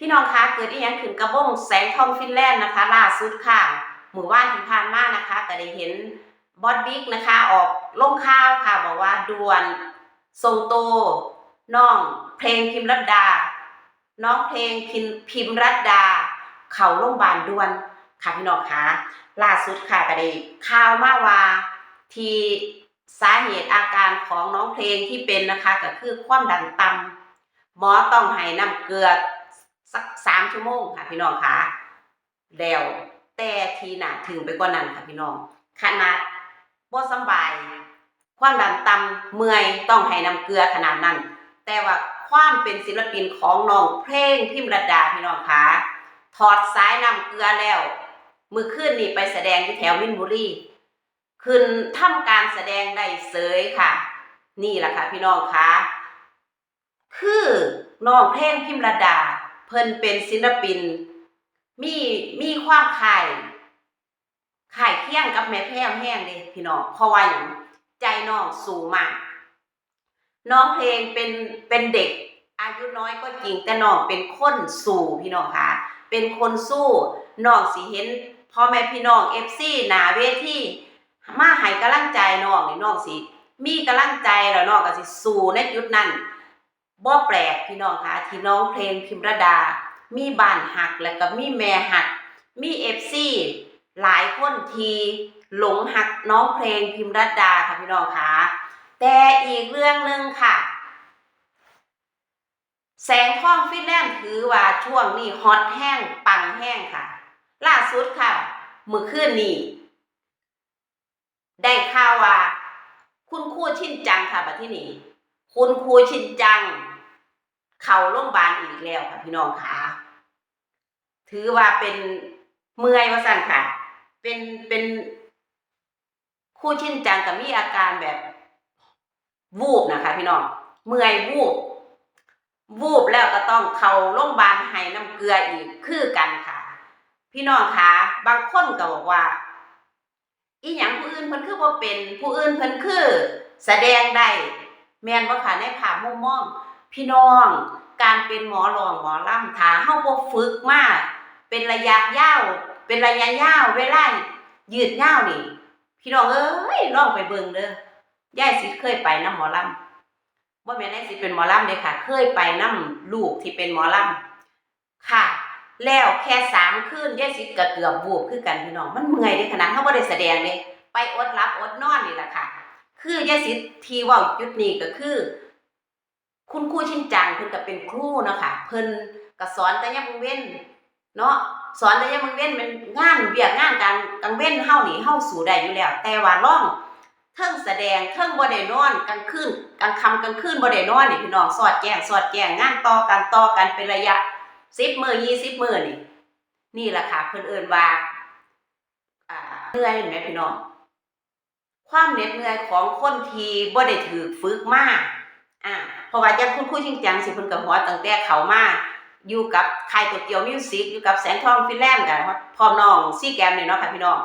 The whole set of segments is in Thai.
พี่น้องคะเกิดอีหยังขึ้นกับวงแสงทองฟินแลนด์นะคะล่าสุดค่ะ หมู่บ้านที่ผ่านมานะคะก็ได้เห็นบอสบิ๊กนะคะ ออกลงข่าวค่ะ บอกว่าด่วนทรงโตน้องเพลงพิมรัตดา น้องเพลงพิมพิมรัตดา เขาโรงพยาบาลด่วนค่ะพี่น้องคะล่าสุดค่ะก็ได้ข่าวมาว่าที่สาเหตุอาการของน้องเพลงที่เป็นนะคะก็คือความดันต่ำหมอต้องให้น้ำเกลือ สักสามชั่วโมงค่ะพี่น้องค่ะแล้วแต่ทีหนาถึงไปกว่านั้นค่ะพี่น้องขนาดบ่สบาย ความดันต่ำเมื่อยต้องให้น้ำเกลือขนาดนั้น แต่ว่าความเป็นศิลปินของน้องเพลงพิมรดาพี่น้องค่ะถอดสายน้ำเกลือแล้ว มือขึ้นนี่ไปแสดงที่แถวมินบุรีขึ้นทำการแสดงได้เสยค่ะ นี่แหละค่ะพี่น้องค่ะคือน้องเพลงพิมรดา เพิ่นเป็นศิลปิน มีมีความขายขายเคียงกับแม่แพ้วแห้งเลยพี่น้องเพราะว่าอย่างใจน้องสูงมาก น้องเพลงเป็นเป็นเด็ก อายุน้อยก็จริงแต่น้องเป็นคนสู้พี่น้องคะเป็นคนสู้น้องสิเห็นพ่อแม่พี่น้องเอฟซีหนาเวทีมาให้กำลังใจน้องนี่น้องสิมีกำลังใจแล้วน้องก็สิสู้ในจุดนั้น บ่แปลกพี่น้องคะที่น้องเพลงพิมรดา มีบ้านหักแล้วก็มีแม่หัก มีเอฟซีหลายคนทีหลงหักน้องเพลงพิมรดาค่ะพี่น้องคะแต่อีกเรื่องหนึ่งค่ะ แสงทองฟินแลนด์ถือว่าช่วงนี้ฮอตแห้งปังแห้งค่ะ ล่าสุดค่ะมือคืนนี้ได้ข่าวว่า คุณครูชินจังค่ะบัดที่นี้คุณครูชินจัง เข่าโรงพยาบาลอีกแล้วค่ะพี่น้องค่ะ ถือว่าเป็นเมื่อยว่าสั่นค่ะ เป็นเป็นครูชินจังกับมีอาการแบบวูบนะคะ พี่น้อง เมื่อยวูบ วูบแล้วก็ต้องเข้าโรงพยาบาลให้น้ำเกลืออีกคือกันค่ะ พี่น้องคะบางคนก็บอกว่า อีหยังผู้อื่นเพิ่นคือบ่เป็น ผู้อื่นเพิ่นคือ แสดงได้แม่นบ่ค่ะในภาพมุมมอง พี่น้องการเป็นหมอรองหมอล่ำถาเฮาบ่ฝึกมากเป็นระยะยาว เป็นระยะยาวเวลายืดยาวนี่ พี่น้องเอ้ยลองไปเบิ่งเด้อยายสิเคยไปนํหมอลำบ่แม่นยายสิเป็นหมอลำเด้ค่ะ เคยไปนํลูกที่เป็นหมอลำค่ะ แล้วแค่สามคืนยายสิก็เกือบวูบคือกันพี่น้องมันเมื่อยเด้ขนาดเฮาบ่ได้แสดงเด้ไปอดหลับอดนอนนี่แหละค่ะ คือยายสิทีว้าจุดนี้ก็คือ คุณครูชินจังเพิ่นก็เป็นครูเนาะค่ะเพิ่นก็สอนแต่ยามมื้อเว้นเนาะสอนแต่ยามมื้อเว้นมันงานเวียกงานการกลางเว้นเฮานี่เฮาสู้ได้อยู่แล้ว แต่ว่าร้องเทิงแสดงเทิงบ่ได้นอนกลางคืนกลางค่ำกลางคืนบ่ได้นอนนี่พี่น้องสอดแจ้งสอดแจ้งงานต่อกันต่อกันเป็นระยะ10มื้อ20มื้อนี่นี่แหละค่ะเพิ่นเอิ้นว่าอ่าเหนื่อยเห็นไหมพี่น้องความเหน็ดเหนื่อยของคนที่บ่ได้ถูกฝึกมา อ่าเพราะว่าอย่างคุณครูจริงจังสิเพิ่นก็หัวตั้งแต่เขามาอยู่กับค่ายโตเกียวมิวสิกอยู่กับแสงทองฟินแลนด์กันพร้อมน้องซี่แกมเนี่ยเนาะค่ะพี่น้อง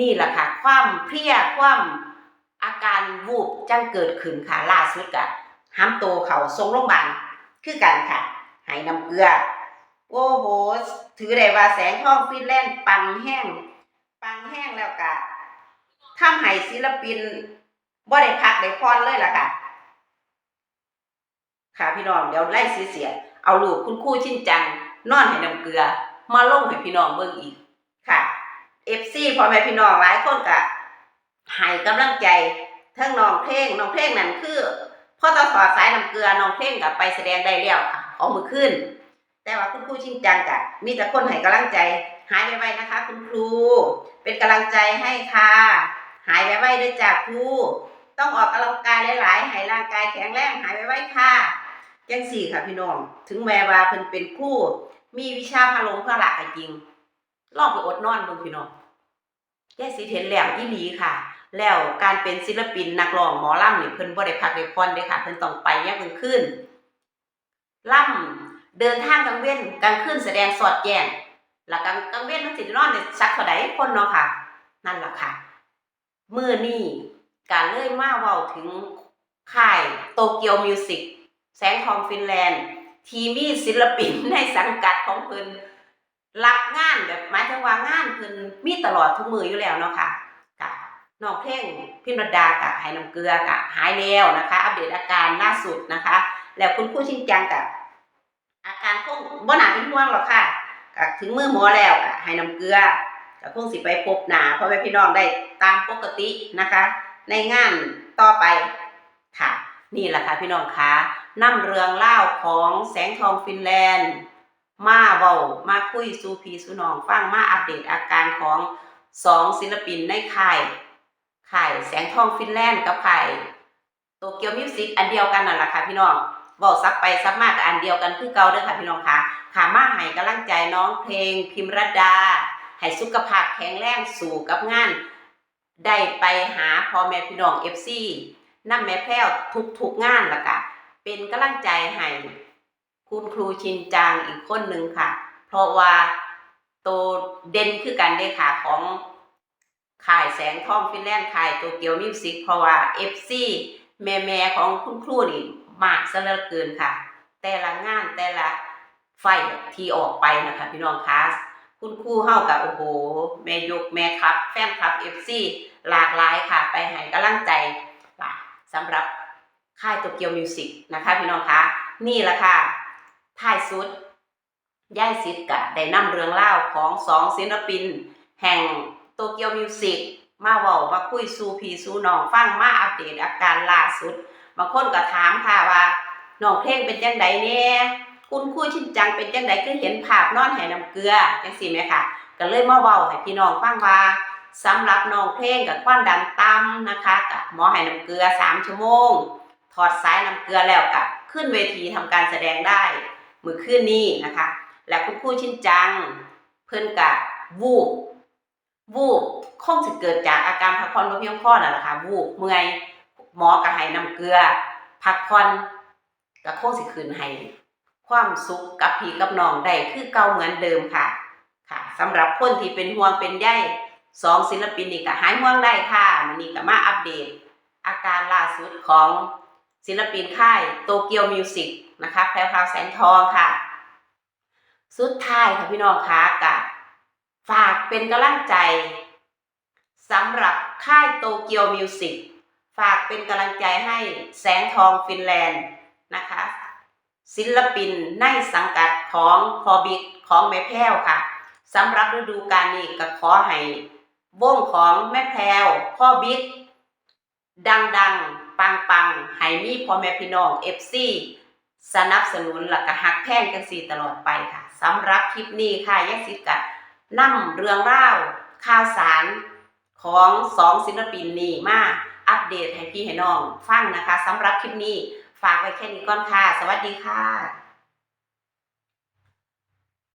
นี่แหละค่ะ ความเพลียความอาการวูบจังเกิดขึ้นค่ะล่าสุดก็ห้ามโตเขาส่งโรงพยาบาลคือกันค่ะให้น้ำเกลือ โอ้โห ถือได้ว่าแสงทองฟินแลนด์ปังแห้ง ปังแห้งแล้วก็ทำให้ศิลปินบ่ได้พักได้พรเลยล่ะค่ะ ค่ะพี่น้องเดี๋ยวไล่เสียเอาลูกคุณครู่ชินจัง นอนให้น้ำเกลือ มาลงให้พี่น้องเบิ่งอีกค่ะ FC พ่อแม่พี่น้องหลายคนก็ให้กำลังใจทั้งน้องเพลงน้องเพลงนั่นคือพ่อตอสอดสายน้ำเกลือน้องเพลงก็ไปแสดงได้แล้วค่ะเอามือขึ้น แต่ว่าคุณครูชินจังกะมีแต่คนให้กำลังใจ หายไวๆนะคะ คุณครู เป็นกำลังใจให้ค่ะ หายไวๆด้วยจ้ะครูต้องออกกำลังกายหลายๆให้ร่างกายแข็งแรงหายไวๆค่ะ จังสี่ค่ะพี่น้อง ถึงแม้ว่าเพิ่นเป็นครูมีวิชาพะลงพละก็จริง ลองไปอดนอนเบิ่งพี่น้องยายสิเห็นแล้วอีหลีค่ะ แล้วการเป็นศิลปินนักร้องหมอลำนี่เพิ่นบ่ได้พักได้ผ่อนเด้ค่ะ เพิ่นต้องไปยามกลางคืนล่ำเดินทางกลางเว้นกลางคืนแสดงสอดแจ้งแล้วกลางกลางเว้นมันสิด้นอนได้สักเท่าใดคนเนาะค่ะ นั่นแหละค่ะมื้อนี้การเลยมาเว้าถึงค่ายโตเกียวมิวสิก แสงทองฟินแลนด์ ทีมีศิลปินในสังกัดของเพิ่นรับงานแบบหมายถึงว่างานเพิ่นมีตลอดทุกมืออยู่แล้วเนาะค่ะกับน้องเพลงพิมรดากับหายน้ำเกลือกับหายแล้วนะคะ อัปเดตอาการล่าสุดนะคะ แล้วคุณครูชิงจังกับอาการคงบ่หนาเป็นห่วงหรอกค่ะก็ถึงมือหมอแล้วก็ให้น้ำเกลือก็คงสิไปพบหนาพ่อแม่พี่น้องได้ตามปกตินะคะ ในงานต่อไป นี่แหละค่ะพี่น้องคะนำเรื่องเล่าของแสงทองฟินแลนด์ มาเว้ามาคุยสูพีสูนองฟังมาอัปเดตอาการของสองศิลปินในค่ายค่ายแสงทองฟินแลนด์กับค่ายโตเกียวมิวสิกอันเดียวกันนั่นแหละค่ะพี่น้องเว้าซักไปซักมากอันเดียวกันคือเก่าเด้อค่ะพี่น้องคะขามาให้กำลังใจน้องเพลงพิมรดาให้สุขภาพแข็งแรงสู่กับงาน ได้ไปหาพ่อแม่พี่น้อง FC นำแม่แพ้วทุกๆงานละกะเป็นกำลังใจให้คุณครูชินจางอีกคนหนึ่งค่ะ เพราะว่าโตเด่นคือกันเด้ค่ะของข่ายแสงทองฟินแลนด์ข่ายโตเกียวมิวสิกเพราะว่า FC แม่แม่ของคุณครูนี่มากซะเหลือเกินค่ะ แต่ละงานแต่ละไฟที่ออกไปนะคะพี่น้องคะคุณครูเฮากับโอ้โห แม่ยกแม่ครับ แฟนคลับ FC หลากหลายค่ะ ไปให้กำลังใจ สำหรับค่ายโตเกียวมิวสิกนะคะพี่น้องคะนี่แหละค่ะท้ายสุดย่ายซิดกะได้นำเรื่องเล่าของสองศิลปิน แห่งโตเกียวมิวสิกมาเว้ามาคุยสู่พี่สู่น้องฟังมาอัปเดตอาการล่าสุดบางคนก็ถามค่ะว่าน้องเพลงเป็นจังไดแน่คุณครูชินจังเป็นจังไดคือเห็นภาพนอนให้น้ำเกลือจังซี่ไหมคะก็เลยมาเว้าให้พี่น้องฟังว่า สำหรับน้องเพลงกับความดันต่ำนะคะกับหมอให้น้ำเกลือ 3 ชั่วโมง ถอดสายน้ำเกลือแล้วกับขึ้นเวทีทำการแสดงได้ มือขึ้นนี้นะคะ และคุณครูชินจัง เพิ่อนกับวูบวูบคงจะเกิดจากอาการพักผ่อนบ่เพียงพอนั่นแหละค่ะวูบเมื่อยหมอก็ให้น้ำเกลือ พักผ่อนก็คงสิคืนให้ความสุขกับพี่กับน้องได้คือเก่าเหมือนเดิมค่ะ ค่ะสำหรับคนที่เป็นห่วงเป็นใย สองศิลปินนี่ก็หายห่วงได้ค่ะมันนี่ก็มาอัปเดต อาการล่าสุดของศิลปินค่ายโตเกียวมิวสิกนะคะแพรวพราวแสงทองค่ะ สุดท้ายค่ะพี่น้องคะกับฝากเป็นกำลังใจสำหรับค่ายโตเกียวมิวสิกฝากเป็นกำลังใจให้แสงทองฟินแลนด์นะคะ ศิลปินในสังกัดของพอบิกของแม่แพ้วค่ะสำหรับฤดูกาลนี้ก็ขอให้ วงของแม่แพรวพ่อบิ๊กดังๆปังๆให้มีพ่อแม่พี่น้อง FC สนับสนุนหลักกะหักแพงกันสีตลอดไปค่ะสำหรับคลิปนี้ค่ะยักษิกะนำเรื่องเล่าข่าวสารของสองศิลปินนี้มาอัปเดตให้พี่ให้น้อง ฟังนะคะสำหรับคลิปนี้ ฝากไว้แค่นี้ก่อนค่ะ สวัสดีค่ะ